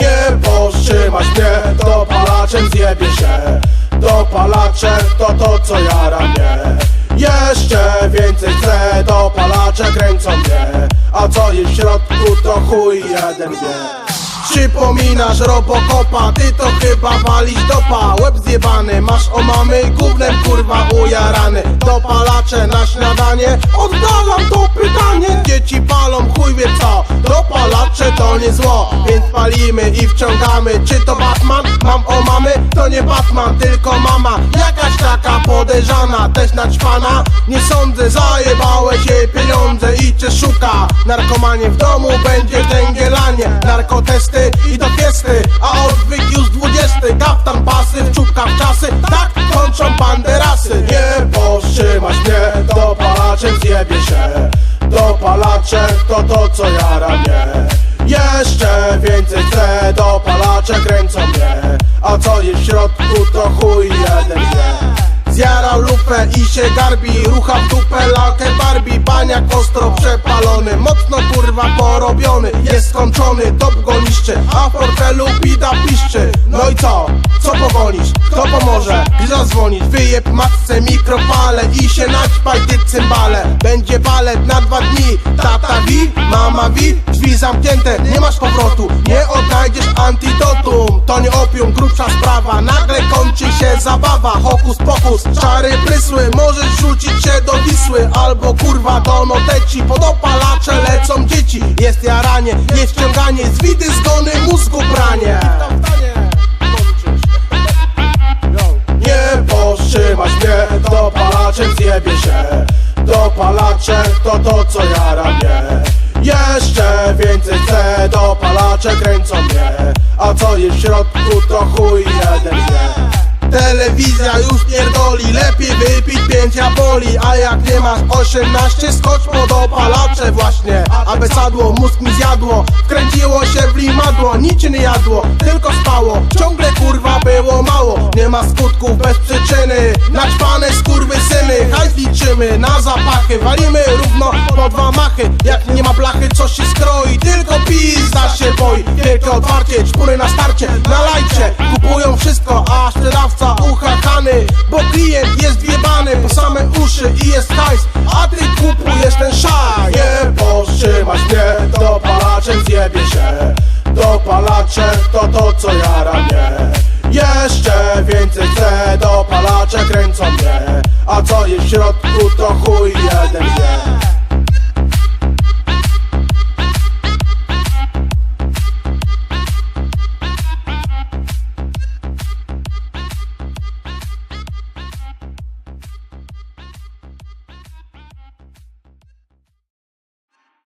Nie powstrzymać mnie, dopalaczem zjebie się. Dopalacze to to co jara mnie Jeszcze więcej chcę, dopalacze kręcą mnie. A co jest w środku to chuj jeden wie Przypominasz Robocopa, ty to chyba walisz dopa. Łeb zjebany, masz omamy, gównem kurwa ujarany. Dopalacze na śniadanie, oddalam to pytanie. Dzieci palą, chuj wie co, dopalacze to nie zło Więc palimy i wciągamy, czy to Batman? Mam omamy, to nie Batman, tylko mama. Jakaś taka podejrzana, też naćpana. Nie sądzę, zajebałeś jej pieniądze i cię szuka. Narkomanie w domu, będzie węgielanie. Narkotesty i do fiesty A odwyk już dwudziesty. Kaftan pasy, w czubkach czasy. Tak kończą banderasy. Nie powstrzymać mnie Dopalaczem zjebie się I się garbi Rucha w dupę lalkę Barbie Baniak ostro przepalony Mocno kurwa porobiony Jest skończony, top go niszczy A w portfelu bida piszczy No i co? Co pogonisz? Kto pomoże? Gdy zadzwonić Wyjeb matce mikrofale I się naćpaj ty cymbale Będzie balet na dwa dni Tata wi, mama wi Zamknięte, nie masz powrotu. Nie odnajdziesz antidotum To nie opium, grubsza sprawa. Nagle kończy się zabawa Hokus pokus, czary prysły. Możesz rzucić się do Wisły Albo kurwa do noteci. Pod opalacze lecą dzieci Jest jaranie, jest wciąganie. Z widy zgony więcej chcę Dopalacze kręcą mnie. A co jest w środku to chuj jeden wie. Telewizja już pierdoli Lepiej wypić pięć jaboli. A jak nie masz 18 Skocz po dopalacze właśnie. Aby sadło, mózg mi zjadło Wkręciło się w limadło Nic nie jadło, tylko spało. Ciągle kurwa było mało Nie ma skutków bez przyczyny. Naćpane skurwy syny Na zapachy Walimy równo po dwa machy. Jak nie ma blachy co się skroi. Tylko pizda się boi. Wielkie otwarcie, czpury na starcie. Nalajcie, kupują wszystko A sprzedawca uchachany Bo klient jest wjebany po same uszy i jest hajs. A ty kupujesz ten szaj Nie powstrzymać mnie Dopalaczem zjebie się. Dopalacze to to co jara mnie. Jeszcze więcej chcę Dopalacze kręcą mnie. A co jest w środku